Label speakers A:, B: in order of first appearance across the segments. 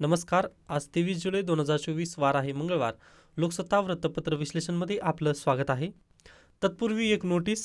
A: नमस्कार आज तेवीस जुलै दोन हजार चोवीस वार आहे मंगळवार. लोकसत्ता वृत्तपत्र विश्लेषणमध्ये आपलं स्वागत आहे. तत्पूर्वी एक नोटीस.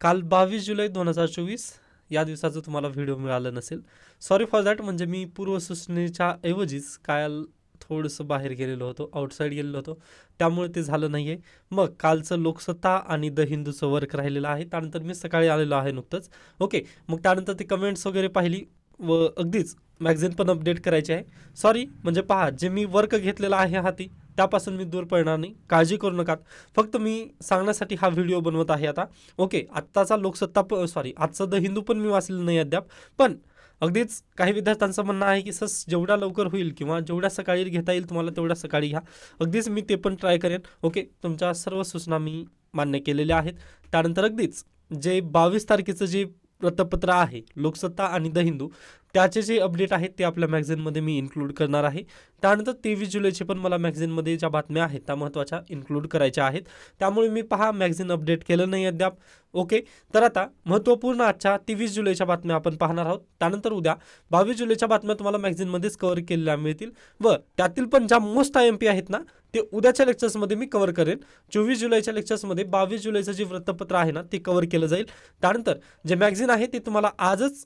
A: काल बावीस जुलै दोन हजार चोवीस या दिवसाचं तुम्हाला व्हिडिओ मिळालं नसेल. सॉरी फॉर दॅट म्हणजे मी पूर्वसूचनेच्या ऐवजीच काल थोडंसं बाहेर गेलेलो होतो आउटसाईड गेलेलो होतो. त्यामुळे ते झालं नाही आहे मग कालचं लोकसत्ता आणि द हिंदूचं वर्क राहिलेलं आहे. त्यानंतर मी सकाळी आलेलो आहे नुकतंच. ओके मग त्यानंतर ती कमेंट्स वगैरे पाहिली व अगदीच मॅगझिन पण अपडेट करायची आहे. सॉरी म्हणजे पहा जे मी वर्क घेतलेला आहे हाती त्यापासून मी दूर पडणार नाही. काळजी करू नका फक्त मी सांगण्यासाठी हा व्हिडिओ बनवत आहे आता. ओके आत्ताचा लोकसत्ता प सॉरी आजचा द हिंदू पण मी वाचलेलं नाही अद्याप. पण अगदीच काही विद्यार्थ्यांचं म्हणणं आहे की सस जेवढ्या लवकर होईल किंवा जेवढ्या सकाळी घेता येईल तुम्हाला तेवढ्या सकाळी घ्या. अगदीच मी ते पण ट्राय करेन. ओके तुमच्या सर्व सूचना मी मान्य केलेल्या आहेत. त्यानंतर अगदीच जे बावीस तारखेचं जे वृत्तपत्र आहे लोकसत्ता आणि द हिंदू त्याचे जे अपडेट आहेत ते आपल्या मॅगझिनमध्ये मी इन्क्लूड करणार आहे. त्यानंतर तेवीस जुलैचे पण मला मॅगझिनमध्ये ज्या बातम्या आहेत त्या महत्त्वाच्या इन्क्लूड करायच्या आहेत. त्यामुळे मी पहा मॅगझिन अपडेट केलं नाही अद्याप. ओके तर आता महत्त्वपूर्ण आजच्या तेवीस जुलैच्या बातम्या आपण पाहणार आहोत. त्यानंतर उद्या बावीस जुलैच्या बातम्या तुम्हाला मॅगझिनमध्येच कव्हर केलेल्या मिळतील. व त्यातील पण ज्या मोस्ट आय एम पी आहेत ना ते उद्याच्या लेक्चर्समध्ये मी कव्हर करेन. चोवीस जुलैच्या लेक्चर्समध्ये बावीस जुलैचं जे वृत्तपत्र आहे ना ते कव्हर केलं जाईल. त्यानंतर जे मॅगझिन आहे ते तुम्हाला आजच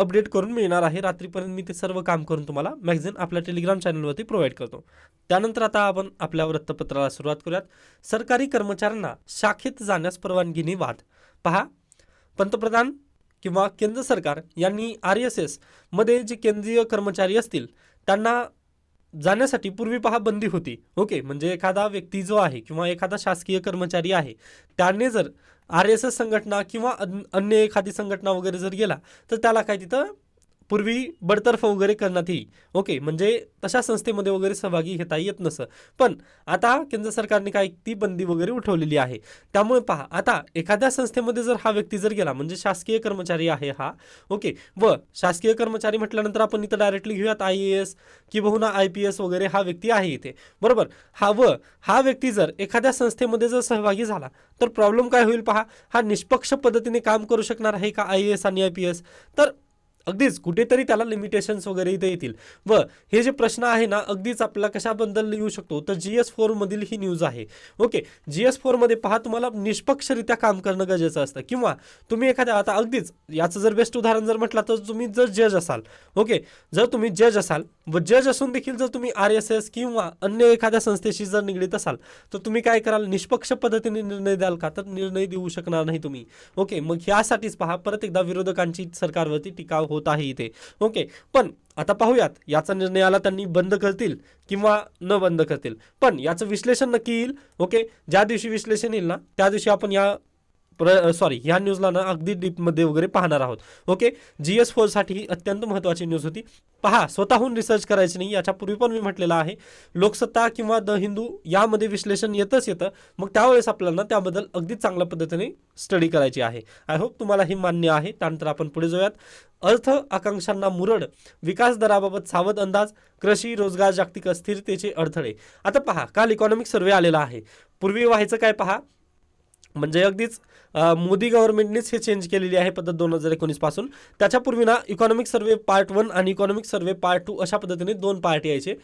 A: अपडेट करून मिळणार आहे. रात्रीपर्यंत मी ते सर्व काम करून तुम्हाला मॅगझिन आपल्या टेलिग्राम चॅनलवरती प्रोव्हाइड करतो. त्यानंतर आता आपण आपल्या वृत्तपत्राला सुरुवात करूयात. सरकारी कर्मचाऱ्यांना शाखेत जाण्यास परवानगीने वाद. पहा पंतप्रधान किंवा केंद्र सरकार यांनी आर एस एसमध्ये जे केंद्रीय कर्मचारी असतील त्यांना जाण्यासाठी पूर्वी पहा बंदी होती. ओके म्हणजे एखादा व्यक्ती जो आहे किंवा एखादा शासकीय कर्मचारी आहे त्याने जर आर एस एस संघटना किंवा अन- अन्य एखादी संघटना वगैरे जर गेला तर त्याला काय तिथं पूर्वी बडतर्फ वगैरे करण्यात येई ओके म्हणजे तशा संस्थेमध्ये वगैरे सहभागी घेता येत नसं. पण आता केंद्र सरकारने काय ती बंदी वगैरे उठवलेली आहे. त्यामुळे पहा आता एखाद्या संस्थेमध्ये जर हा व्यक्ती जर गेला म्हणजे शासकीय कर्मचारी आहे हा ओके व शासकीय कर्मचारी म्हटल्यानंतर आपण इथं डायरेक्टली घेऊयात आय ए एस किंवा आय पी एस वगैरे हा व्यक्ती आहे इथे. बरोबर? हा व हा व्यक्ती जर एखाद्या संस्थेमध्ये जर सहभागी झाला तर प्रॉब्लेम काय होईल पहा? हा निष्पक्ष पद्धतीने काम करू शकणार आहे का आय ए एस आणि आय पी एस तर अगदीच कुठेतरी त्याला लिमिटेशन्स वगैरे इथे येतील. व हे जे प्रश्न आहे ना अगदीच आपल्याला कशाबद्दल येऊ शकतो? तर जी एस फोरमधील ही न्यूज आहे. ओके जी एस फोरमध्ये पहा तुम्हाला निष्पक्षरित्या काम करणं गरजेचं असतं. किंवा तुम्ही एखाद्या आता अगदीच याचं जर बेस्ट उदाहरण जर म्हटलं तर तुम्ही जर जज असाल ओके जर तुम्ही जज असाल व जज असून देखील जर तुम्ही आर एस एस किंवा अन्य एखाद्या संस्थेशी जर निगडीत असाल तर तुम्ही काय कराल? निष्पक्ष पद्धतीने निर्णय द्याल का? तर निर्णय देऊ शकणार नाही तुम्ही. ओके मग ह्यासाठीच पहा परत एकदा विरोधकांची सरकारवरती टीका होत आहे इथे. ओके पण आता पाहूयात याचा निर्णयाला त्यांनी बंद करतील किंवा न बंद करतील. पण याचं विश्लेषण नक्की येईल. ओके ज्या दिवशी विश्लेषण येईल ना त्या दिवशी आपण या प्र सॉरी ह्या न्यूजला ना अगदी डीपमध्ये वगैरे पाहणार आहोत. ओके जी एस फोरसाठी ही अत्यंत महत्त्वाची न्यूज होती. पहा स्वतःहून रिसर्च करायची नाही याच्यापूर्वी पण मी म्हटलेलं आहे. लोकसत्ता किंवा द हिंदू यामध्ये विश्लेषण येतच येतं. मग त्यावेळेस आपल्याला त्याबद्दल अगदी चांगल्या पद्धतीने स्टडी करायची आहे. आय होप तुम्हाला हे मान्य आहे. त्यानंतर आपण पुढे जाऊयात. अर्थ आकांक्षांना मुरड विकास दराबाबत सावध अंदाज कृषी रोजगार जागतिक अस्थिरतेचे अडथळे. आता पहा काल इकॉनॉमिक सर्वे आलेला आहे. पूर्वी व्हायचं काय पहा? म्हणजे अगदीच मोदी गव्हर्नमेंटनेच हे चेंज केलेली आहे पद्धत दोन हजार एकोणीसपासून. त्याच्यापूर्वी ना इकॉनॉमिक सर्वे पार्ट वन आणि इकॉनॉमिक सर्वे पार्ट टू अशा पद्धतीने दोन पार्ट यायचे.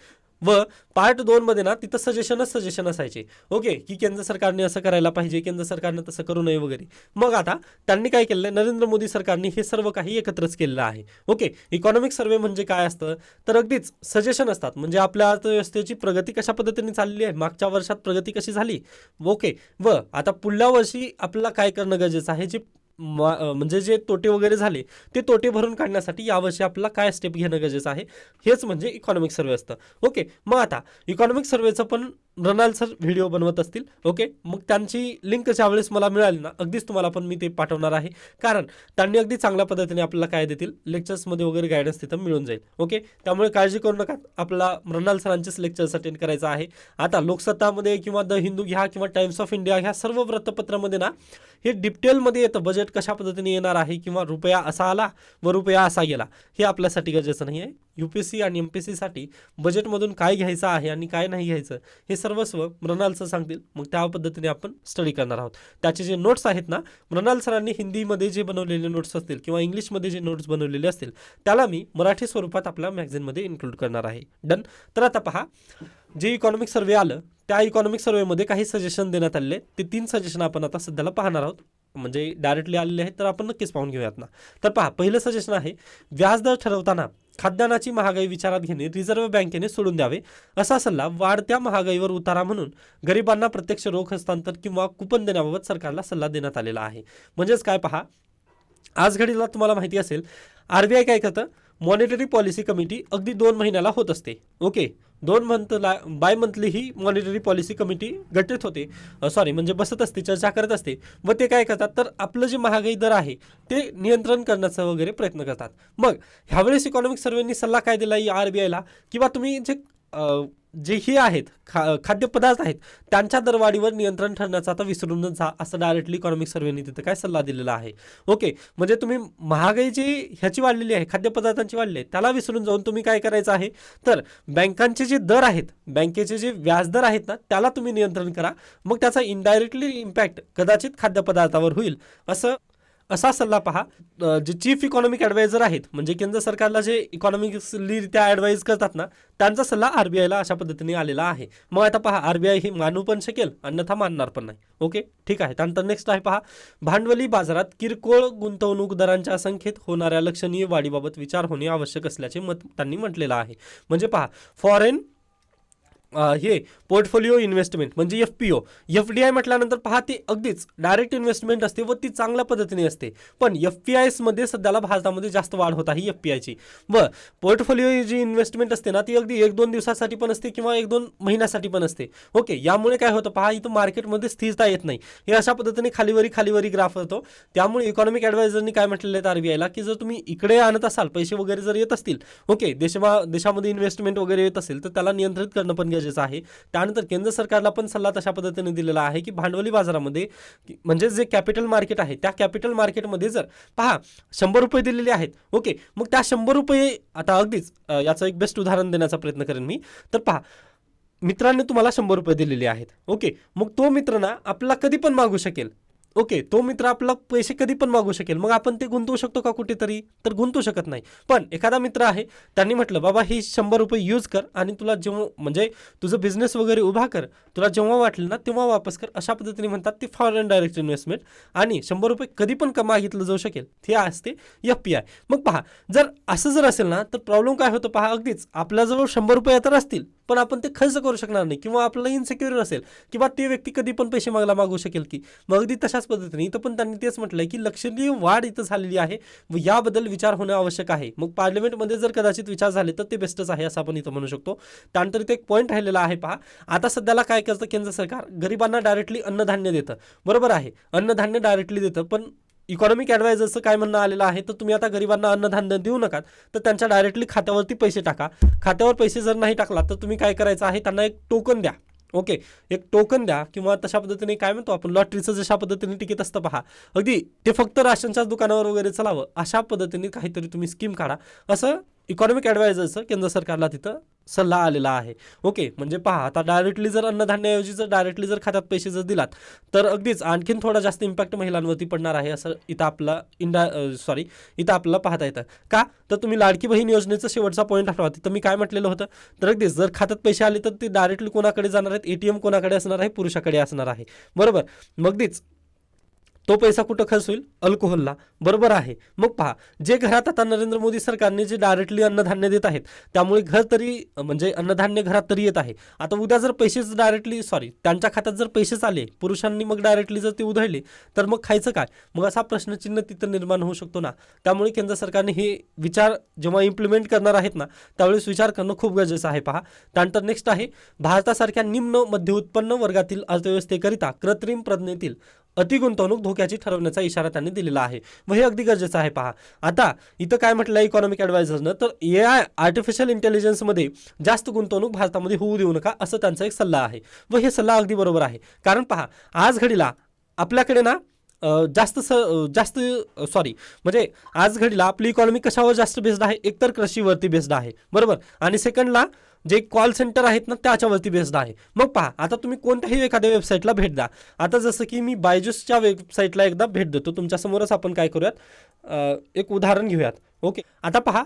A: व पार्ट दोनमध्ये ना तिथं सजेशनच सजेशन असायचे. ओके की केंद्र सरकारने असं करायला पाहिजे केंद्र सरकारने तसं करू नये वगैरे. मग आता त्यांनी काय केलं? नरेंद्र मोदी सरकारने हे सर्व काही एकत्रच केलेलं आहे. ओके इकॉनॉमिक सर्वे म्हणजे काय असतं? तर अगदीच सजेशन असतात. म्हणजे आपल्या अर्थव्यवस्थेची प्रगती कशा पद्धतीने चालली आहे? मागच्या वर्षात प्रगती कशी झाली? ओके व आता पुढल्या वर्षी आपल्याला काय करणं गरजेचं आहे? जे म्हणजे जे तोटे वगैरे झाले ते तोटे भरून काढण्यासाठी यावर्षी आपल्याला काय स्टेप घेणं गरजेचं आहे? हेच म्हणजे इकॉनॉमिक सर्वे असतं. ओके मग आता इकॉनॉमिक सर्वेचं पण रणाल सर व्हिडिओ बनवत असतील ओके? मग त्यांची लिंक ज्यावेळेस मला मिळाली ना अगदीच तुम्हाला पण मी ते पाठवणार आहे. कारण त्यांनी अगदी चांगल्या पद्धतीने आपल्याला काय देतील लेक्चर्समध्ये वगैरे गायडन्स तिथं मिळून जाईल ओके? त्यामुळे काळजी करू नका. आपला मृणाल सरांचेच लेक्चर्स अटेंड करायचं आहे. आता लोकसत्तामध्ये किंवा द हिंदू घ्या किंवा टाइम्स ऑफ इंडिया ह्या सर्व वृत्तपत्रामध्ये ना हे डिटेलमध्ये येतं. बजेट कशा पद्धतीने येणार आहे किंवा रुपया असा आला व रुपया असा गेला हे आपल्यासाठी गरजेचं नाही आहे यू पी एस सी आणि एम पी एस सीसाठी बजेटमधून काय घ्यायचं आहे आणि काय नाही घ्यायचं हे सर्वस्व मृणाल सर सांगतील. मग त्या पद्धतीने आपण स्टडी करणार आहोत. त्याचे जे नोट्स आहेत ना मृणाल सरांनी हिंदीमध्ये जे बनवलेले नोट्स असतील किंवा इंग्लिशमध्ये जे नोट्स बनवलेले असतील त्याला मी मराठी स्वरूपात आपल्या मॅगझिनमध्ये इन्क्लूड करणार आहे. डन तर आता पहा जे इकॉनॉमिक सर्वे आलं त्या इकॉनॉमिक सर्वेमध्ये काही सजेशन देण्यात आलेले ते तीन सजेशन आपण आता सध्याला पाहणार आहोत. म्हणजे डायरेक्टली आलेले आहेत तर आपण नक्कीच पाहून घेऊयात ना. तर पहा पहिलं सजेशन आहे व्याजदर ठरवताना खाद्यान्नाची महागाई विचारात घेणे रिझर्व्ह बँकेने सोडून द्यावे असा सल्ला वाढत्या महागाईवर उतारा म्हणून गरिबांना प्रत्यक्ष रोख हस्तांतर किंवा कुपन देण्याबाबत सरकारला सल्ला देण्यात आलेला आहे. म्हणजेच काय पहा? आज घडीला तुम्हाला माहिती असेल आर बी आय काय करतं? मॉनिटरी पॉलिसी कमिटी अगदी दोन महिन्याला होत असते. ओके? दोन मंथला बाय मंथली ही मॉनिटरी पॉलिसी कमिटी गठीत होते. सॉरी म्हणजे बसत असते चर्चा करत असते. व ते काय करतात? तर आपलं जे महागाई दर आहे ते नियंत्रण करण्याचा वगैरे प्रयत्न करतात. मग ह्यावेळेस इकॉनॉमिक सर्वेनी सल्ला काय दिला आर बी आयला किंवा तुम्ही जे जे हे आहेत खा खाद्यपदार्थ आहेत त्यांच्या दरवाढीवर नियंत्रण ठरण्याचा आता विसरूनच जा असं डायरेक्टली इकॉनॉमिक सर्वेने तिथं काय सल्ला दिलेला आहे. ओके म्हणजे तुम्ही महागाई जी ह्याची वाढलेली आहे खाद्यपदार्थांची वाढली आहे त्याला विसरून जाऊन तुम्ही काय करायचं आहे? तर बँकांचे जे दर आहेत बँकेचे जे व्याजदर आहेत ना त्याला तुम्ही नियंत्रण करा मग त्याचा इनडायरेक्टली इम्पॅक्ट कदाचित खाद्यपदार्थावर होईल असं असा सल्ला पहा जे चीफ इकॉनॉमिक ॲडवायझर आहेत म्हणजे केंद्र सरकारला जे इकॉनॉमिक्सली ॲडवाईज करतात ना त्यांचा सल्ला आर बी आयला अशा पद्धतीने आलेला आहे. मग आता पहा आर बी आय मानू पण शकेल अन्यथा मानणार पण नाही. ओके? ठीक आहे. त्यानंतर नेक्स्ट आहे पहा भांडवली बाजारात किरकोळ गुंतवणूकदारांच्या संख्येत होणाऱ्या लक्षणीय वाढीबाबत विचार होणे आवश्यक असल्याचे मत त्यांनी म्हटलेलं आहे. म्हणजे पहा फॉरेन हे पोर्टफोलिओ इन्व्हेस्टमेंट म्हणजे F P O. F D I म्हटल्यानंतर पहा ती अगदीच डायरेक्ट इन्व्हेस्टमेंट असते व ती चांगल्या पद्धतीने असते. पण एफ पी आयसमध्ये सध्याला भारतामध्ये जास्त वाढ होत आहे एफ पी आयची. व पोर्टफोलिओ जी इन्व्हेस्टमेंट असते ना ती अगदी एक दोन दिवसासाठी पण असते किंवा एक दोन महिन्यासाठी पण असते. ओके यामुळे काय होतं पहा इथं मार्केटमध्ये स्थिरता येत नाही. हे अशा पद्धतीने खालीवरी खालीवरी ग्राफ होतो. त्यामुळे इकॉनॉमिक ॲडवायझरनी काय म्हटलेलं आहे आरबीआयला की जर तुम्ही इकडे आणत असाल पैसे वगैरे जर येत असतील ओके देशमा देशामध्ये इन्व्हेस्टमेंट वगैरे येत असेल तर त्याला नियंत्रित करणं पण गरजेचं आहे. त्यानंतर केंद्र सरकारला पण सल्ला तशा पद्धतीने दिलेला आहे की भांडवली बाजारामध्ये म्हणजे जे कॅपिटल मार्केट आहे त्या कॅपिटल मार्केटमध्ये जर पहा शंभर रुपये दिलेले आहेत. ओके मग त्या शंभर रुपये आता अगदीच याचं एक बेस्ट उदाहरण देण्याचा प्रयत्न करेन मी. तर पहा मित्रांनी तुम्हाला शंभर रुपये दिलेले आहेत. ओके मग तो मित्र ना आपला कधी पण मागू शकेल. ओके तो मित्र आपला पैसे कधी पण मागू शकेल. मग आपण ते गुंतवू शकतो का कुठेतरी? तर गुंतवू शकत नाही. पण एखादा मित्र आहे त्यांनी म्हटलं बाबा ही शंभर रुपये यूज कर आणि तुला जेव्हा म्हणजे तुझं बिझनेस वगैरे उभा कर तुला जेव्हा वाटलं ना तेव्हा वापस कर. अशा पद्धतीने म्हणतात ती फॉरेन डायरेक्ट इन्व्हेस्टमेंट आणि शंभर रुपये कधी पण कमा मागितलं जाऊ शकेल. हे असते एफ पी आय मग पहा जर असं जर असेल ना तर प्रॉब्लेम काय होतो? पहा अगदीच आपल्याजवळ शंभर रुपये तर असतील पण आपण ते खर्च करू शकणार नाही. किंवा आपल्याला इनसेक्युअर असेल किंवा ती व्यक्ती कधी पण पैसे मागला मागू शकेल की. मग अगदी तशाच पद्धतीने इथं पण त्यांनी तेच म्हटलंय की लक्षणीय वाढ इथं झालेली आहे व याबद्दल विचार होणं आवश्यक आहे. मग पार्लमेंटमध्ये जर कदाचित विचार झाले तर ते बेस्टच आहे असं आपण इथं म्हणू शकतो. त्यानंतर इथे एक पॉईंट राहिलेला आहे पहा. आता सध्याला काय करतं केंद्र सरकार? गरिबांना डायरेक्टली अन्नधान्य देतं. बरोबर आहे. अन्नधान्य डायरेक्टली देतं. पण इकॉनॉमिक ॲडवायझरचं काय म्हणणं आलेलं आहे? तर तुम्ही आता गरिबांना अन्नधान्य देऊ नका. तर त्यांच्या डायरेक्टली खात्यावरती पैसे टाका. खात्यावर पैसे जर नाही टाकला तर तुम्ही काय करायचं आहे? त्यांना एक टोकन द्या. ओके एक टोकन द्या किंवा तशा पद्धतीने काय म्हणतो आपण लॉटरीचं जशा पद्धतीने तिकीट असतं पहा. अगदी ते फक्त राशनच्याच दुकानावर वगैरे चलावं अशा पद्धतीने काहीतरी तुम्ही स्कीम काढा. असं इकॉनॉमिक ॲडवायझरचं केंद्र सरकारला तिथं सल्ला आलेला आहे. ओके म्हणजे पहा आता डायरेक्टली जर अन्नधान्याऐवजी जर डायरेक्टली जर खात्यात पैसे जर दिलात तर अगदीच आणखीन थोडा जास्त इम्पॅक्ट महिलांवरती पडणार आहे असं इथं आपला इंडा सॉरी इथं आपल्याला पाहता येतं. का? तर तुम्ही लाडकी बहीण योजनेचा शेवटचा पॉईंट आठवा. तिथं मी काय म्हटलेलं होतं? तर अगदीच जर खात्यात पैसे आले तर ते डायरेक्टली कोणाकडे जाणार आहेत? ए टी एम कोणाकडे असणार आहे? पुरुषाकडे असणार आहे. बरोबर? मगदीच अगदीच तो पैसा कुठं खर्च होईल? अल्कोहोलला. बरोबर आहे. मग पहा जे घरात आता नरेंद्र मोदी सरकारने जे डायरेक्टली अन्नधान्य देत आहेत त्यामुळे घर तरी म्हणजे अन्नधान्य घरात तरी येत आहे. आता उद्या जर पैसेच डायरेक्टली सॉरी त्यांच्या खात्यात जर पैसेच आले पुरुषांनी मग डायरेक्टली जर ते उधळले तर मग खायचं काय? मग असा प्रश्नचिन्ह तिथं निर्माण होऊ शकतो ना. त्यामुळे केंद्र सरकारने हे विचार जेव्हा इम्प्लिमेंट करणार आहेत ना त्यावेळेस विचार करणं खूप गरजेचं आहे. पहा त्यानंतर नेक्स्ट आहे भारतासारख्या निम्न मध्य उत्पन्न वर्गातील अर्थव्यवस्थेकरिता कृत्रिम प्रज्ञेतील अतिगुंतवणूक धोक्याची ठरवण्याचा इशारा त्यांनी दिलेला आहे. व हे अगदी गरजेचं आहे पहा. आता इथं काय म्हटलं इकॉनॉमिक ॲडवायझरनं तर ए आय आर्टिफिशियल इंटेलिजन्समध्ये जास्त गुंतवणूक भारतामध्ये होऊ देऊ नका असं त्यांचा एक सल्ला आहे. व हे सल्ला अगदी बरोबर आहे. कारण पहा आज घडीला आपल्याकडे ना जास्त स जास्त सॉरी म्हणजे आज घडीला आपली इकॉनॉमी कशावर जास्त बेस्ड आहे? एकतर कृषीवरती बेस्ड आहे. बरोबर? आणि सेकंडला जे कॉल सेंटर आहेत ना त्याच्यावरती बेस्ड आहे. मग पहा आता तुम्ही कोणत्याही एखाद्या वेबसाईटला भेट द्या. आता जसं की मी बायजूसच्या वेबसाईटला एकदा भेट देतो. तुमच्यासमोरच आपण काय करूयात? एक उदाहरण घेऊयात. ओके. आता पहा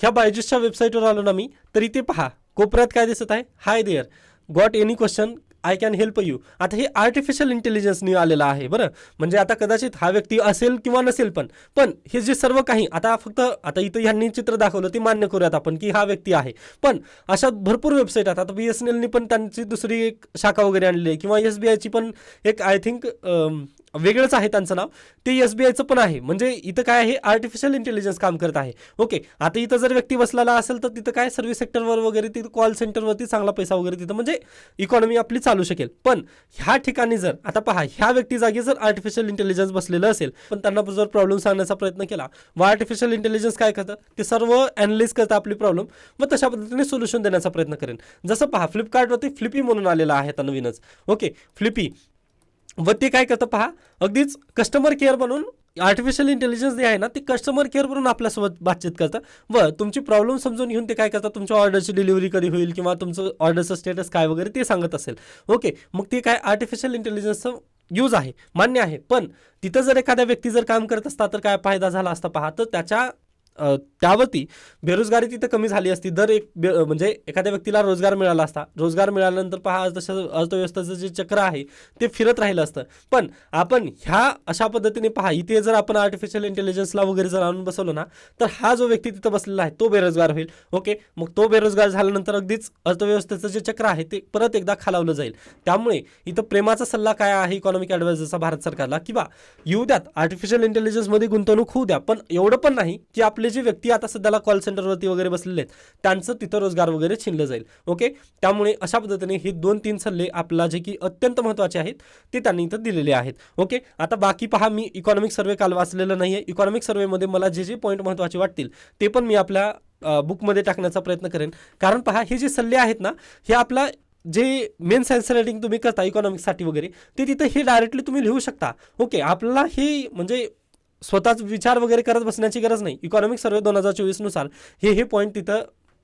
A: ह्या बायजूसच्या वेबसाईटवर आलो ना मी तरी ते पहा. कोपऱ्यात काय दिसत आहे? Hi there got any question I can help you आता हे आर्टिफिशियल इंटेलिजन्सनी आलेलं आहे बरं? म्हणजे आता कदाचित हा व्यक्ती असेल किंवा नसेल पण. पण हे जे सर्व काही आता फक्त आता इथं ह्यांनी चित्र दाखवलं ते मान्य करूयात आपण की हा व्यक्ती आहे. पण अशा भरपूर वेबसाईट आहेत. आता बी एस एन एलनी पण त्यांची दुसरी एक शाखा वगैरे आणली आहे. किंवा एस बी आयची पण एक आय थिंक वेगळंच आहे त्यांचं नाव. ते एस बी आयचं पण आहे. म्हणजे इथं काय आहे? आर्टिफिशियल इंटेलिजन्स काम करत आहे. ओके आता इथं जर व्यक्ती बसलेला असेल तर तिथं काय? सर्व्हिस सेक्टरवर वगैरे तिथं कॉल सेंटरवरती चांगला पैसा वगैरे तिथं म्हणजे इकॉनॉमी आपली चालू शकेल. पण ह्या ठिकाणी जर आता पहा ह्या व्यक्ती जागी जर आर्टिफिशियल इंटेलिजन्स बसलेलं असेल पण त्यांना जर प्रॉब्लेम सांगण्याचा प्रयत्न केला व आर्टिफिशियल इंटेलिजन्स काय करतं? ते सर्व अॅनालिज करतं आपली प्रॉब्लेम व तशा पद्धतीने सोल्युशन देण्याचा प्रयत्न करेन. जसं पहा फ्लिपकार्टवरती फ्लिपी म्हणून आलेला आहे आता नवीनच. ओके फ्लिपी व ते काय करतं पहा अगदीच कस्टमर केअर बनून आर्टिफिशियल इंटेलिजन्स जे आहे ना ते कस्टमर केअर म्हणून आपल्यासोबत बातचीत करतं. व तुमची प्रॉब्लेम समजून घेऊन ते काय करतात? तुमच्या ऑर्डरची डिलिव्हरी कधी होईल किंवा तुमचं ऑर्डरचं स्टेटस काय वगैरे ते सांगत असेल. ओके मग ते काय आर्टिफिशियल इंटेलिजन्सचं यूज आहे मान्य आहे. पण तिथं जर एखाद्या व्यक्ती जर काम करत असता तर काय फायदा झाला असता पहा? तर त्याच्या त्यावरती बेरोजगारी तिथं कमी झाली असती. दर एक म्हणजे एखाद्या व्यक्तीला रोजगार मिळाला असता. रोजगार मिळाल्यानंतर पहा तसं अर्थव्यवस्थेचं जे चक्र आहे ते फिरत राहिलं असतं. पण आपण ह्या अशा पद्धतीने पहा इथे जर आपण आर्टिफिशियल इंटेलिजन्सला वगैरे जर आणून बसवलं ना तर हा जो व्यक्ती तिथं बसलेला आहे तो बेरोजगार होईल. ओके? मग तो बेरोजगार झाल्यानंतर अगदीच अर्थव्यवस्थेचं जे चक्र आहे ते परत एकदा खालावलं जाईल. त्यामुळे इथं प्रेमाचा सल्ला काय आहे इकॉनॉमिक ॲडवायझरचा भारत सरकारला? किंवा येऊ द्यात. आर्टिफिशियल इंटेलिजन्समध्ये गुंतवणूक होऊ द्या पण एवढं पण नाही की आपले जे व्यक्ती आता सध्याला कॉल सेंटरवरती वगैरे बसलेले आहेत त्यांचं तिथं रोजगार वगैरे छिनलं जाईल. ओके त्यामुळे अशा पद्धतीने हे दोन तीन सल्ले आपला जे की अत्यंत महत्त्वाचे आहेत ते त्यांनी इथं दिलेले आहेत. ओके आता बाकी पहा मी इकॉनॉमिक सर्वे काल वाचलेलं नाही आहे इकॉनॉमिक सर्वेमध्ये मला जे जे पॉईंट महत्त्वाचे वाटतील ते पण मी आपल्या बुकमध्ये टाकण्याचा प्रयत्न करेन. कारण पहा हे जे सल्ले आहेत ना हे आपला जे मेन सायन्स रायटिंग तुम्ही करता इकॉनॉमिक्ससाठी वगैरे ते तिथं हे डायरेक्टली तुम्ही लिहू शकता. ओके आपल्याला हे म्हणजे स्वतःच विचार वगैरे करत बसण्याची गरज नाही. इकॉनॉमिक सर्वे दोन हजार चोवीसनुसार हे हे पॉईंट तिथं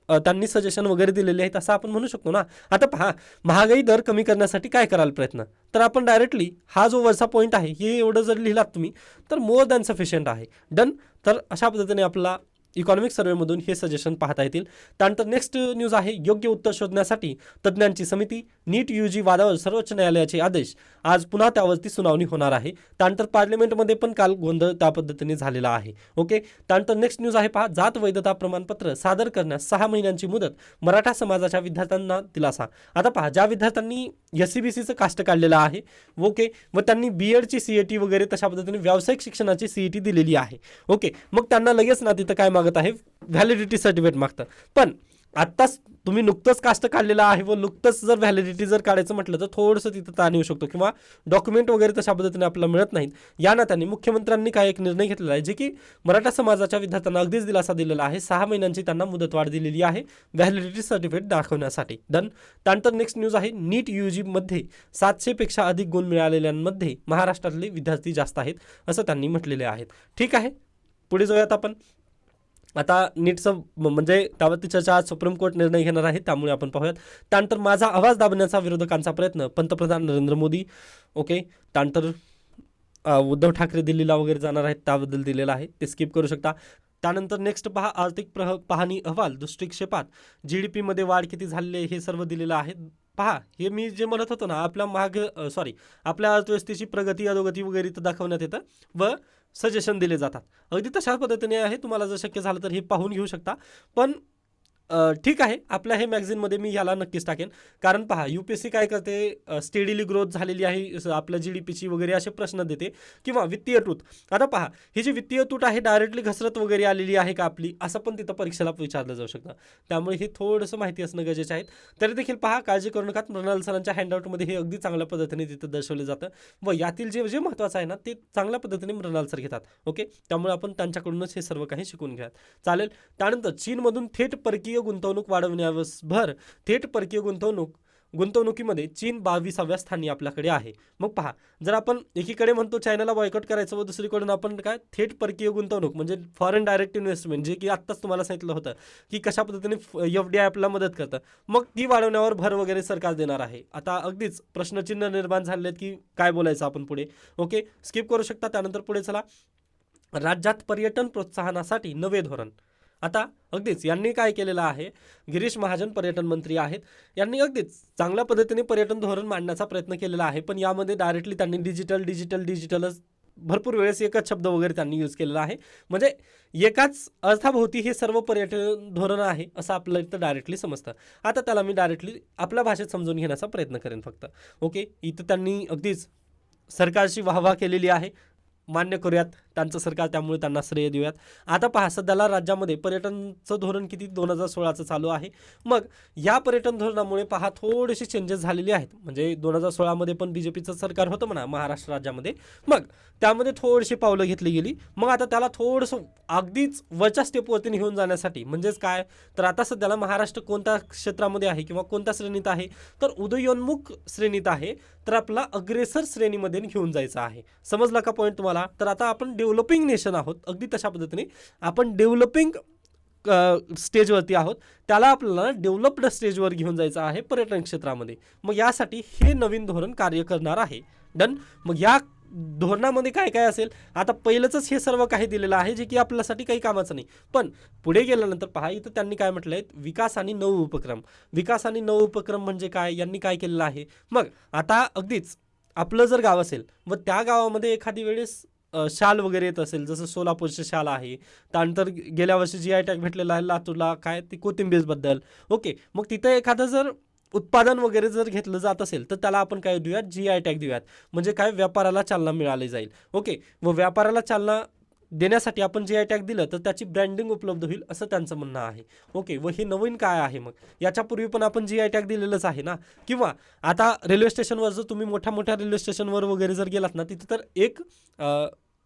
A: त्यांनी सजेशन वगैरे दिलेले आहेत असं आपण म्हणू शकतो ना. आता पहा महागाई दर कमी करण्यासाठी काय कराल प्रयत्न? तर आपण डायरेक्टली हा जो वरचा पॉईंट आहे हे एवढं जर लिहिलात तुम्ही तर मोर दॅन सफिशियंट आहे. डन तर अशा पद्धतीने आपला इकॉनॉमिक सर्वेमधून हे सजेशन पाहता येतील. त्यानंतर नेक्स्ट न्यूज आहे योग्य उत्तर शोधण्यासाठी तज्ज्ञांची समिती नीट यू जी वादावर सर्वोच्च न्यायालयाचे आदेश. आज पुन्हा त्यावरती सुनावणी होणार आहे. त्यानंतर पार्लमेंटमध्ये पण काल गोंधळ त्या पद्धतीने झालेला आहे. ओके त्यानंतर नेक्स्ट न्यूज आहे पहा. जात वैधता प्रमाणपत्र सादर करण्यास सहा महिन्यांची मुदत. मराठा समाजाच्या विद्यार्थ्यांना दिलासा. आता पहा ज्या विद्यार्थ्यांनी एस सी बी सीचं कास्ट काढलेलं आहे ओके व त्यांनी बी एडची सी ए टी वगैरे तशा पद्धतीने व्यावसायिक शिक्षणाची सी ई टी दिलेली आहे. ओके मग त्यांना लगेच ना तिथं काय मागत आहे. व्हॅलिडिटी सर्टिफिकेट मागतं. पण आत्ताच तुम्ही नुकतंच कास्ट काढलेलं आहे व नुकतंच जर व्हॅलिडिटी जर काढायचं म्हटलं तर थोडंसं तिथं ताण येऊ शकतो किंवा डॉक्युमेंट वगैरे तशा पद्धतीने आपल्याला मिळत नाहीत. या नात्याने मुख्यमंत्र्यांनी काय एक निर्णय घेतलेला आहे जे की मराठा समाजाच्या विद्यार्थ्यांना अगदीच दिलासा दिलेला आहे. सहा महिन्यांची त्यांना मुदतवाढ दिलेली आहे व्हॅलिडिटी सर्टिफिकेट दाखवण्यासाठी. डन त्यानंतर नेक्स्ट न्यूज आहे. नीट यू जीमध्ये सातशेपेक्षा अधिक गुण मिळालेल्यांमध्ये महाराष्ट्रातले विद्यार्थी जास्त आहेत असं त्यांनी म्हटलेले आहेत ठीक आहे. पुढे जाऊयात आपण. आता नीटचं म्हणजे त्यावरती चर्चा आज सुप्रीम कोर्ट निर्णय घेणार आहे त्यामुळे आपण पाहूयात. त्यानंतर माझा आवाज दाबण्याचा विरोधकांचा प्रयत्न पंतप्रधान नरेंद्र मोदी. ओके त्यानंतर उद्धव ठाकरे दिल्लीला वगैरे जाणार आहेत त्याबद्दल दिलेलं आहे ते स्किप करू शकता. त्यानंतर नेक्स्ट पहा आर्थिक प्रह पाहणी अहवाल दृष्टिक्षेपात. जी डी पीमध्ये वाढ किती झालेली आहे हे सर्व दिलेलं आहे. पहा हे मी जे म्हणत होतो ना आपल्या माग सॉरी आपल्या अर्थव्यवस्थेची प्रगती अधोगती वगैरे इथं दाखवण्यात येतं. व सजेशन दिले जातात. अगदी तशाच पद्धतीने आहे तुम्हाला जर शक्य झालं तर हे पाहून घेऊ शकता. पण ठीक आहे. आपल्या हे मॅगझिनमध्ये मी ह्याला नक्कीच टाकेन. कारण पहा यू पी एस सी काय करते? स्टेडिली ग्रोथ झालेली आहे. आपल्या जी डी पीची वगैरे असे प्रश्न देते. किंवा वित्तीय तूट. आता पहा ही जी वित्तीय तूट आहे डायरेक्टली घसरत वगैरे आलेली आहे का आपली? असं पण तिथं परीक्षेला विचारलं जाऊ शकतं. त्यामुळे हे थोडंसं माहिती असणं गरजेचं आहे. तरी देखील पहा काळजी करू नका. मृणाल सरांच्या हँडआउटमध्ये हे अगदी चांगल्या पद्धतीने तिथं दर्शवलं जातं. व यातील जे जे महत्त्वाचं आहे ना ते चांगल्या पद्धतीने मृणाल सर घेतात. ओके? त्यामुळे आपण त्यांच्याकडूनच हे सर्व काही शिकून घ्या चालेल? त्यानंतर चीनमधून थेट परकीय गुंतवणूक वाढवण्यावर भर थेट परकीय गुंतवणूक गुंतवणुकीमध्ये चीन बावीसाव्या स्थानी आपल्याकडे आहे. मग पहा जर आपण एकीकडे म्हणतो चायनाला बॉयकॉट करायचं व दुसरीकडून आपण काय थेट परकीय गुंतवणूक म्हणजे फॉरेन डायरेक्ट इन्व्हेस्टमेंट जे की आत्ताच तुम्हाला सांगितलं होतं की कशा पद्धतीने एफ डी आय आपल्याला मदत करतं. मग ती वाढवण्यावर भर वगैरे सरकार देणार आहे. आता अगदीच प्रश्नचिन्ह निर्माण झाले आहेत की काय बोलायचं आपण पुढे? ओके स्किप करू शकता त्यानंतर पुढे चला. राज्यात पर्यटन प्रोत्साहनासाठी नवे धोरण. आता अगदीच यांनी काय केलेलं आहे? गिरीश महाजन पर्यटन मंत्री आहेत. यांनी अगदीच चांगल्या पद्धतीने पर्यटन धोरण मांडण्याचा प्रयत्न केलेला आहे पण यामध्ये डायरेक्टली त्यांनी डिजिटल डिजिटल डिजिटलच भरपूर वेळेस एकच शब्द वगैरे त्यांनी यूज केलेला आहे. म्हणजे एकाच अर्थाभोवती हे सर्व पर्यटन धोरण आहे असं आपलं इथं डायरेक्टली समजतं. आता त्याला मी डायरेक्टली आपल्या भाषेत समजून घेण्याचा प्रयत्न करेन फक्त. ओके इथं त्यांनी अगदीच सरकारशी वाहवा केलेली आहे. मान्य करूयात. त्यांचं सरकार त्यामुळे त्यांना श्रेय देऊयात. आता पहा सध्याला राज्यामध्ये पर्यटनचं धोरण किती? दोन हजार सोळाचं चालू आहे. मग या पर्यटन धोरणामुळे पहा थोडेसे चेंजेस झालेले आहेत. म्हणजे दोन हजार सोळामध्ये पण बी जे पीचं सरकार होतं म्हणा महाराष्ट्र राज्यामध्ये. मग त्यामध्ये थोडीशी पावलं घेतली गेली. मग आता त्याला थोडंसं अगदीच वरच्या स्टेपवरती घेऊन जाण्यासाठी म्हणजेच काय? तर आता सध्याला महाराष्ट्र कोणत्या क्षेत्रामध्ये आहे किंवा कोणत्या श्रेणीत आहे? तर उदयोन्मुख श्रेणीत आहे. तर आपला अग्रेसर श्रेणीमध्ये घेऊन जायचं आहे. समजला का पॉईंट तुम्हाला? तर आता आपण डेव्हलपिंग नेशन आहोत. अगदी तशा पद्धतीने आपण डेव्हलपिंग स्टेजवरती आहोत. त्याला आपल्याला डेव्हलप्ड स्टेजवर घेऊन जायचं आहे पर्यटन क्षेत्रामध्ये. मग यासाठी हे नवीन धोरण कार्य करणार आहे. डन मग या धोरणामध्ये काय काय असेल? आता पहिलंच हे सर्व काही दिलेलं आहे जे की आपल्यासाठी काही कामाचं नाही. पण पुढे गेल्यानंतर पहा इथं त्यांनी काय म्हटलं आहे विकास आणि नव उपक्रम. विकास आणि नव उपक्रम म्हणजे काय? यांनी काय केलेलं आहे? मग आता अगदीच आपलं जर गाव असेल व त्या गावामध्ये एखादी वेळेस शाल वगैरे येत असेल जसं सोलापूरची शाल आहे त्यानंतर गेल्या वर्षी जी आय टॅग भेटलेला आहे लातूरला काय ती कोथिंबीरबद्दल. ओके मग तिथं एखादं जर उत्पादन वगैरे जर घेतलं जात असेल तर त्याला आपण काय देऊयात? जी आय टॅग देऊयात. म्हणजे काय? व्यापाराला चालना मिळाली जाईल. ओके व व्यापाराला चालना देण्यासाठी आपण जे आय टॅग दिलं तर त्याची ब्रँडिंग उपलब्ध होईल असं त्यांचं म्हणणं आहे. ओके व हे नवीन काय आहे मग? याच्यापूर्वी पण आपण जी आय टॅग दिलेलंच आहे ना? किंवा आता रेल्वे स्टेशनवर जर तुम्ही मोठ्या मोठ्या रेल्वे स्टेशनवर वगैरे जर गेलात ना तिथं तर एक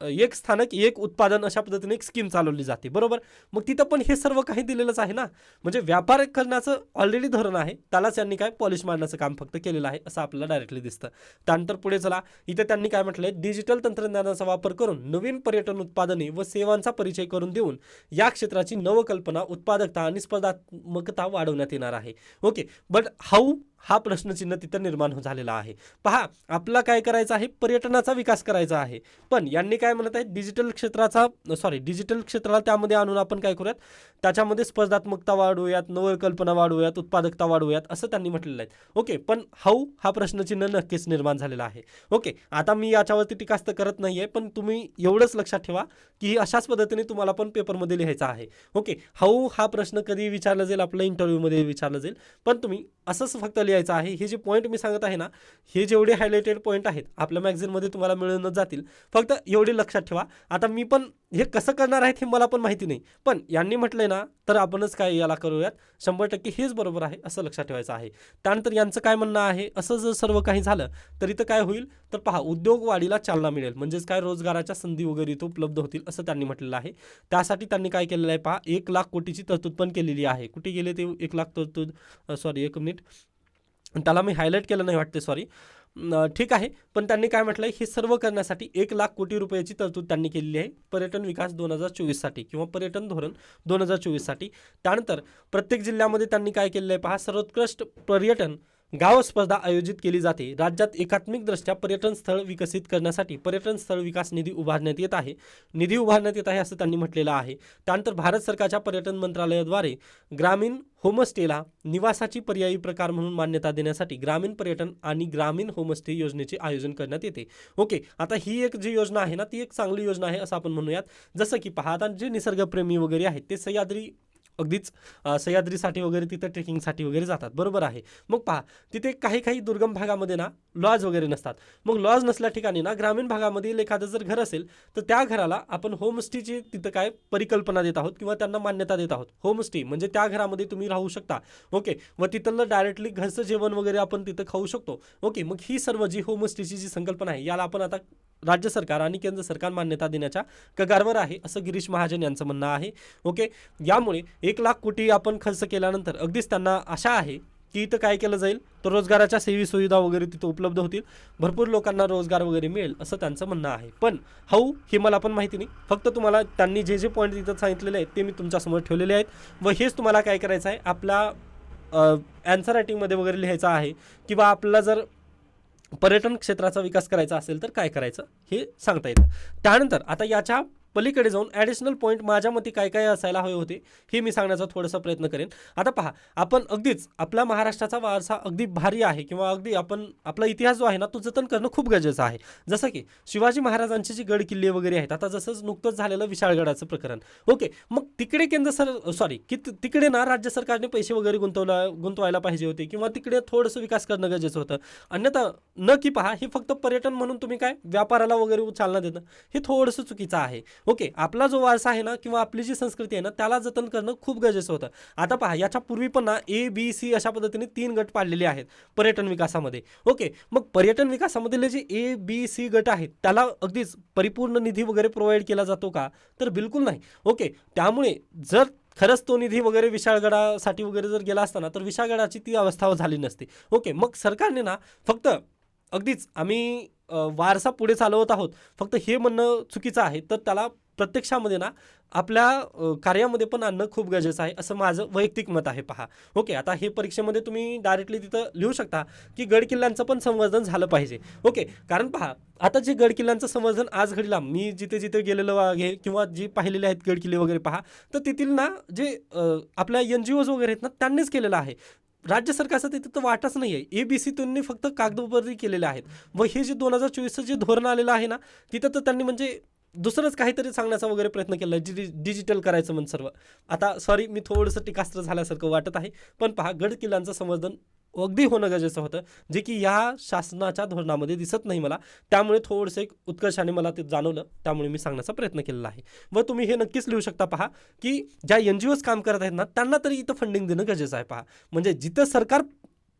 A: एक स्थानक एक उत्पादन अशा पद्धतीने एक स्कीम चालवली जाते. बरोबर? मग तिथं पण हे सर्व काही दिलेलंच आहे ना? म्हणजे व्यापार करण्याचं ऑलरेडी धोरण आहे. त्यालाच यांनी काय पॉलिश मारण्याचं काम फक्त केलेलं आहे असं आपल्याला डायरेक्टली दिसतं. त्यानंतर पुढे चला इथे त्यांनी काय म्हटलंय? डिजिटल तंत्रज्ञानाचा वापर करून नवीन पर्यटन उत्पादने व सेवांचा परिचय करून देऊन या क्षेत्राची नवकल्पना उत्पादकता आणि स्पर्धात्मकता वाढवण्यात येणार आहे. ओके बट हाऊ हा प्रश्नचिन्ह तिथं निर्माण हो- झालेला आहे. पहा आपला काय करायचं आहे? पर्यटनाचा विकास करायचा आहे. पण यांनी काय म्हणत आहे डिजिटल क्षेत्राचा सॉरी डिजिटल क्षेत्राला त्यामध्ये आणून आपण काय करूयात? त्याच्यामध्ये स्पर्धात्मकता वाढवूयात नवकल्पना वाढवूयात उत्पादकता वाढवूयात असं त्यांनी म्हटलेलं आहे. ओके पण हाऊ हा प्रश्नचिन्ह नक्कीच निर्माण झालेला आहे. ओके आता मी याच्यावरती टीकास्त करत नाही आहे पण तुम्ही एवढंच लक्षात ठेवा की ही अशाच पद्धतीने तुम्हाला पण पेपरमध्ये लिहायचं आहे. ओके हाऊ हा प्रश्न कधी विचारला जाईल? आपल्या इंटरव्ह्यूमध्ये विचारला जाईल. पण तुम्ही असंच फक्त लिहायचं आहे? हे जे पॉईंट मी सांगत आहे ना हे जेवढे हायलाइटेड पॉईंट आहेत आपल्या मॅगझिनमध्ये तुम्हाला मिळूनच जातील. फक्त एवढे लक्षात ठेवा. आता मी पण हे कसं करणार आहेत हे मला पण माहिती नाही. पण यांनी म्हटलंय ना तर आपणच काय याला करूयात? शंभर टक्के हेच बरोबर आहे असं लक्षात ठेवायचं आहे. त्यानंतर यांचं काय म्हणणं आहे? असं जर सर्व काही झालं तर इथं काय होईल? तर पहा उद्योग वाढीला चालना मिळेल. म्हणजेच काय रोजगाराच्या संधी वगैरे इथं उपलब्ध होतील असं त्यांनी म्हटलेलं आहे. त्यासाठी त्यांनी काय केलेलं आहे पहा एक लाख कोटीची तरतूद पण केलेली आहे. कुठे गेले ते? एक लाख तरतूद सॉरी एक मिनिट त्याला मी हायलाईट केलं नाही वाटते सॉरी ठीक आहे पण त्यांनी काय म्हटलं हे सर्व करण्यासाठी एक लाख कोटी रुपयाची तरतूद त्यांनी केलेली आहे पर्यटन विकास दोन हजार चोवीससाठी किंवा पर्यटन धोरण दोन हजार चोवीससाठी. त्यानंतर प्रत्येक जिल्ह्यामध्ये त्यांनी काय केलेलं आहे पहा सर्वोत्कृष्ट पर्यटन गाव स्पर्धा आयोजित केली जाते. राज्यात एकात्मिकदृष्ट्या पर्यटन स्थळ विकसित करण्यासाठी पर्यटन स्थळ विकास निधी उभारण्यात येत आहे. निधी उभारण्यात येत आहे असं त्यांनी म्हटलेलं आहे. त्यानंतर भारत सरकारच्या पर्यटन मंत्रालयाद्वारे ग्रामीण होमस्टेला निवासाची पर्यायी प्रकार म्हणून मान्यता देण्यासाठी ग्रामीण पर्यटन आणि ग्रामीण होमस्टे योजनेचे आयोजन करण्यात येते. ओके आता ही एक जी योजना आहे ना ती एक चांगली योजना आहे असं आपण म्हणूयात. जसं की पहा आता जे निसर्गप्रेमी वगैरे आहेत ते सह्याद्री अगदीच सह्याद्रीसाठी वगैरे तिथं ट्रेकिंगसाठी वगैरे जातात. बरोबर आहे. मग पहा तिथे काही काही दुर्गम भागामध्ये ना लॉज वगैरे नसतात. मग लॉज नसल्या ठिकाणी ना ग्रामीण भागामधील एखादं जर घर असेल तर त्या घराला आपण होमस्टेची तिथं काय परिकल्पना देत आहोत किंवा त्यांना मान्यता देत आहोत. होमस्टे म्हणजे त्या घरामध्ये तुम्ही राहू शकता. ओके व तिथलं डायरेक्टली घरचं जेवण वगैरे आपण तिथं खाऊ शकतो. ओके मग ही सर्व जी होमस्टेची जी संकल्पना आहे याला आपण आता राज्य सरकार आणि केंद्र सरकार मान्यता देण्याच्या कगारवर आहे असं गिरीश महाजन यांचं म्हणणं आहे. ओके? यामुळे एक लाख कोटी आपण खर्च केल्यानंतर अगदीच त्यांना आशा आहे की इथं काय केलं जाईल? तर रोजगाराच्या सेवी सुविधा वगैरे तिथं उपलब्ध होतील. भरपूर लोकांना रोजगार वगैरे मिळेल असं त्यांचं म्हणणं आहे. पण हाऊ हे मला पण माहिती नाही. फक्त तुम्हाला त्यांनी जे जे पॉईंट तिथं सांगितलेले आहेत ते मी तुमच्यासमोर ठेवलेले आहेत. व हेच तुम्हाला काय करायचं आहे? आपल्या ॲन्सर रायटिंगमध्ये वगैरे लिहायचं आहे. किंवा आपला जर पर्यटन क्षेत्राचा विकास करायचा असेल तर काय करायचं हे सांगता येतं. त्यानंतर आता याच्या पलीकडे जाऊन ॲडिशनल पॉईंट माझ्या मते काय काय असायला हवे होते हे मी सांगण्याचा थोडासा प्रयत्न करेन. आता पहा आपण अगदीच आपला महाराष्ट्राचा वारसा अगदी भारी आहे किंवा अगदी आपण आपला इतिहास जो आहे ना तो जतन करणं खूप गरजेचं आहे. जसं की शिवाजी महाराजांचे जे गड किल्ले वगैरे आहेत आता जसंच नुकतंच झालेलं विशाळगडाचं प्रकरण. ओके मग तिकडे केंद्र सर सॉरी की तिकडे ना राज्य सरकारने पैसे वगैरे गुंतवला गुंतवायला पाहिजे होते किंवा तिकडे थोडंसं विकास करणं गरजेचं होतं. अन्यथा न की पहा हे फक्त पर्यटन म्हणून तुम्ही काय व्यापाराला वगैरे चालना देणं हे थोडंसं चुकीचं आहे. ओके आपला जो वारसा आहे ना किंवा आपली जी संस्कृती आहे ना त्याला जतन करणं खूप गरजेचं होतं. आता पहा याच्या पूर्वी पण ना ए बी सी अशा पद्धतीने तीन गट पाडलेले आहेत पर्यटन विकासामध्ये. ओके मग पर्यटन विकासामधले जे ए बी सी गट आहेत त्याला अगदीच परिपूर्ण निधी वगैरे प्रोव्हाइड केला जातो का? तर बिलकुल नाही. ओके त्यामुळे जर खरंच तो निधी वगैरे विशाळगडासाठी वगैरे जर गेला असताना तर विशाळगडाची ती अवस्था झाली नसती. ओके मग सरकारने ना फक्त अगदीच आम्ही वारसा पुढे चालवत आहोत. फक्त हे म्हणणं चुकीचं आहे. तर त्याला प्रत्यक्षामध्ये ना आपल्या कार्यामध्ये पण आणणं खूप गरजेचं आहे असं माझं वैयक्तिक मत आहे पहा. ओके आता हे परीक्षेमध्ये तुम्ही डायरेक्टली तिथं लिहू शकता की गड किल्ल्यांचं पण संवर्धन झालं पाहिजे. ओके कारण पहा आता जे गड किल्ल्यांचं संवर्धन आज घडीला मी जिथे जिथे गेलेलो आहे किंवा जी पाहिलेले आहेत गड किल्ले वगैरे पहा तर तेथील ना जे आपल्या एन जी ओज वगैरे आहेत ना त्यांनीच केलेलं आहे. राज्य सरकारचं तिथं तर वाटच नाही आहे. ए बी सी त्यांनी फक्त कागदोपत्री केलेले आहेत. व हे जे दोन हजार चोवीसचं जे धोरण आलेलं आहे ना तिथं तर त्यांनी म्हणजे दुसरंच काहीतरी सांगण्याचा वगैरे प्रयत्न केला. डि डिजिटल करायचं म्हण सर्व. आता सॉरी मी थोडंसं टीकास्त्र झाल्यासारखं वाटत आहे. पण पहा गड किल्ल्यांचं संवर्धन अगदी होणं गरजेचं होतं. जे की या शासनाच्या धोरणामध्ये दिसत नाही मला. त्यामुळे थोडंसं एक उत्कर्षाने मला ते जाणवलं. त्यामुळे मी सांगण्याचा प्रयत्न केलेला आहे. व तुम्ही हे नक्कीच लिहू शकता पहा की ज्या एन जी ओज काम करत आहेत ना त्यांना तरी इथं फंडिंग देणं गरजेचं आहे पहा. म्हणजे जिथं सरकार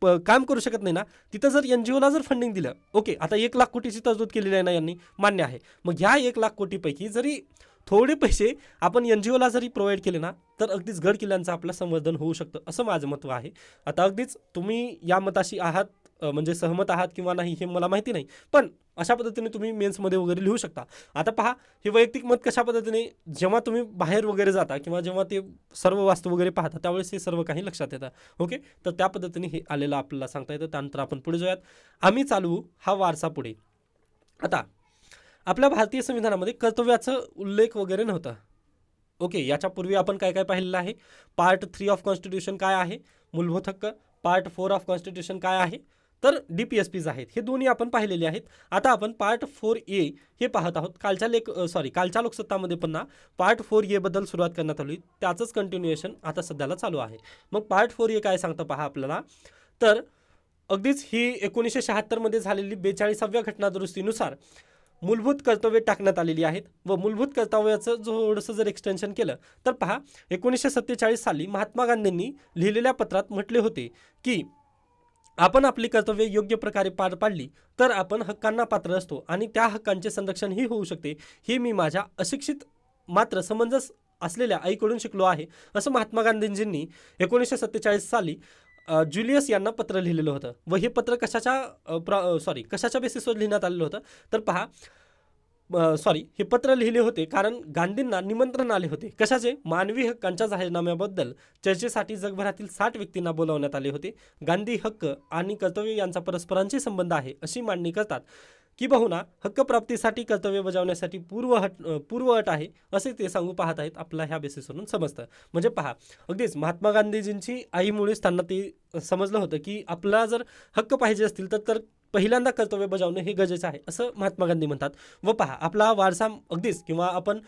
A: प- काम करू शकत नाही ना तिथं जर एन जी ओला जर फंडिंग दिलं ओके आता एक लाख कोटीची तरतूद केलेली आहे ना यांनी मान्य आहे. मग ह्या एक लाख कोटीपैकी जरी थोडे पैसे आपण एन जी ओला जरी प्रोव्हाइड केले ना तर अगदीच गड किल्ल्यांचं आपलं संवर्धन होऊ शकतं असं माझं मत आहे. आता अगदीच तुम्ही या मताशी आहात म्हणजे सहमत आहात किंवा नाही हे मला माहिती नाही पण अशा पद्धतीने तुम्ही मेन्समध्ये वगैरे लिहू शकता. आता पहा हे वैयक्तिक मत कशा पद्धतीने जेव्हा तुम्ही बाहेर वगैरे जाता किंवा जेव्हा ते सर्व वास्तू वगैरे पाहता त्यावेळेस हे सर्व काही लक्षात येतं ओके? तर त्या पद्धतीने हे आलेलं आपल्याला सांगता येतं त्यानंतर आपण पुढे जाऊयात. आम्ही चालवू हा वारसा पुढे. आता आपल्या भारतीय संविधानामध्ये कर्तव्याचं उल्लेख वगैरे नव्हता. ओके याच्यापूर्वी आपण काय काय पाहिलेलं आहे? पार्ट थ्री ऑफ कॉन्स्टिट्यूशन काय आहे? मूलभूत हक्क. पार्ट फोर ऑफ कॉन्स्टिट्यूशन काय आहे? तर डी पी एस पीज आहेत. हे दोन्ही आपण पाहिलेले आहेत. आता आपण पार्ट फोर ए हे पाहत आहोत. कालच्या लेख सॉरी कालच्या लोकसत्तामध्ये पण ना पार्ट फोर एबद्दल सुरुवात करण्यात आली. त्याचंच कंटिन्युएशन आता सध्याला चालू आहे. मग पार्ट फोर ए काय सांगतं पहा आपल्याला. तर अगदीच ही एकोणीसशे शहात्तरमध्ये झालेली बेचाळीसाव्या घटनादुरुस्तीनुसार मूलभूत कर्तव्ये टाकण्यात आलेली आहेत व मूलभूत कर्तव्याचं थोडंसं जर एक्सटेन्शन केलं तर पहा एकोणीसशे सत्तेचाळीस साली महात्मा गांधींनी लिहिलेल्या पत्रात म्हटले होते की आपण आपली कर्तव्ये योग्य प्रकारे पार पाडली तर आपण हक्कांना पात्र असतो आणि त्या हक्कांचे संरक्षणही होऊ शकते हे मी माझ्या अशिक्षित मात्र समंजस असलेल्या आईकडून शिकलो आहे असं महात्मा गांधींजींनी एकोणीसशे सत्तेचाळीस साली ज्युलियस यांना पत्र लिहिलेलं होतं. व हे पत्र कशाच्या प्र सॉरी कशाच्या बेसिसवर लिहिण्यात आलेलं होतं? तर पहा सॉरी हे पत्र लिहिले होते कारण गांधींना निमंत्रण आले होते. कशाचे? मानवी हक्कांच्या जाहीरनाम्याबद्दल चर्चेसाठी जगभरातील साठ व्यक्तींना बोलावण्यात आले होते. गांधी हक्क आणि कर्तव्य यांचा परस्परांशी संबंध आहे अशी मांडणी करतात. की बहुना हक्क प्राप्तीसाठी कर्तव्य बजावण्यासाठी पूर्व हट पूर्व अट आहे असे ते सांगू पाहत आहेत आपला ह्या बेसिसवरून समजतं. म्हणजे पहा अगदीच महात्मा गांधीजींची आईमुळेच त्यांना ते समजलं होतं की आपला जर हक्क पाहिजे असतील तर तर पहिल्यांदा कर्तव्य बजावणं हे गरजेचं आहे असं महात्मा गांधी म्हणतात. व पहा आपला वारसा अगदीच किंवा आपण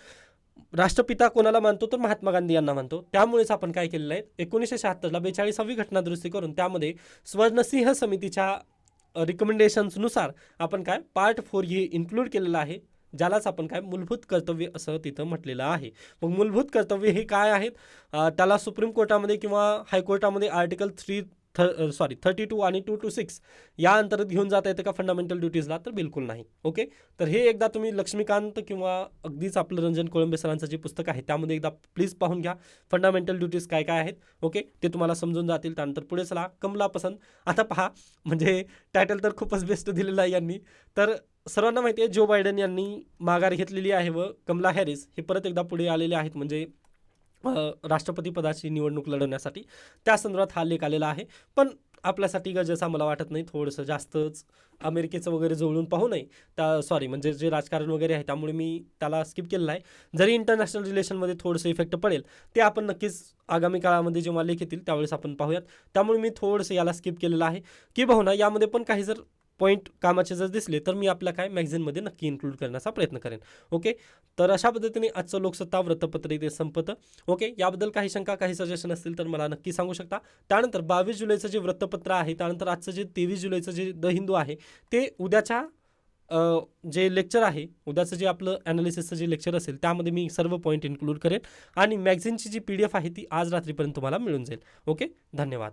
A: राष्ट्रपिता कोणाला मानतो तर महात्मा गांधी यांना मानतो. त्यामुळेच आपण काय केलेलं आहे एकोणीसशे शहात्तरला बेचाळीसावी घटनादुरुस्ती करून त्यामध्ये स्वर्णसिंह समितीच्या रिकमेंडेशन्सनुसार आपण काय पार्ट फोर हे इन्क्लूड केलेलं आहे ज्यालाच आपण काय मूलभूत कर्तव्य असं तिथं म्हटलेलं आहे. मग मूलभूत कर्तव्य हे काय आहेत? त्याला सुप्रीम कोर्टामध्ये किंवा हायकोर्टामध्ये आर्टिकल थ्री थ सॉरी थर्टी टू आणि टू टू सिक्स या अंतर्गत घेऊन जाता येतं का फंडामेंटल ड्युटीजला तर बिलकुल नाही. ओके तर हे एकदा तुम्ही लक्ष्मीकांत किंवा अगदीच आपलं रंजन कोळंबे सरांचं जे पुस्तक आहे त्यामध्ये एकदा प्लीज पाहून घ्या. फंडामेंटल ड्युटीज काय काय आहेत? ओके ते तुम्हाला समजून जातील. त्यानंतर पुढे चला. कमला पसंत. आता पहा म्हणजे टायटल तर खूपच बेस्ट दिलेलं आहे यांनी. तर सर्वांना माहिती आहे जो बायडन यांनी माघार घेतलेली आहे व कमला हॅरिस हे परत एकदा पुढे आलेले आहेत. म्हणजे राष्ट्रपती पदाची निवडणूक लढवण्यासाठी. त्या संदर्भात हा लेख आलेला आहे. पण आपल्यासाठी गरजेचा मला वाटत नाही. थोडंसं जास्तच अमेरिकेचं वगैरे जवळून पाहू नये. त्या सॉरी म्हणजे जे राजकारण वगैरे आहे त्यामुळे मी त्याला स्किप केलेलं आहे. जरी इंटरनॅशनल रिलेशनमध्ये थोडंसं इफेक्ट पडेल ते आपण नक्कीच आगामी काळामध्ये जेव्हा लेख येतील त्यावेळेस आपण पाहूयात. त्यामुळे मी थोडंसं याला स्किप केलेलं आहे. की भावना यामध्ये पण काही जर पॉईंट कामाचे जर दिसले तर मी आपल्या काय मॅगझिनमध्ये नक्की इन्क्लूड करण्याचा प्रयत्न करेन. ओके तर अशा पद्धतीने आजचं लोकसत्ता वृत्तपत्र इथे संपतं. ओके याबद्दल काही शंका काही सजेशन असतील तर मला नक्की सांगू शकता. त्यानंतर बावीस जुलैचं जे वृत्तपत्र आहे त्यानंतर आजचं जे तेवीस जुलैचं जे द हिंदू आहे ते उद्याच्या जे लेक्चर आहे उद्याचं जे आपलं ॲनालिसिसचं जे लेक्चर असेल त्यामध्ये मी सर्व पॉईंट इन्क्लूड करेन. आणि मॅगझिनची जी पी डी एफ आहे ती आज रात्रीपर्यंत तुम्हाला मिळून जाईल. ओके धन्यवाद.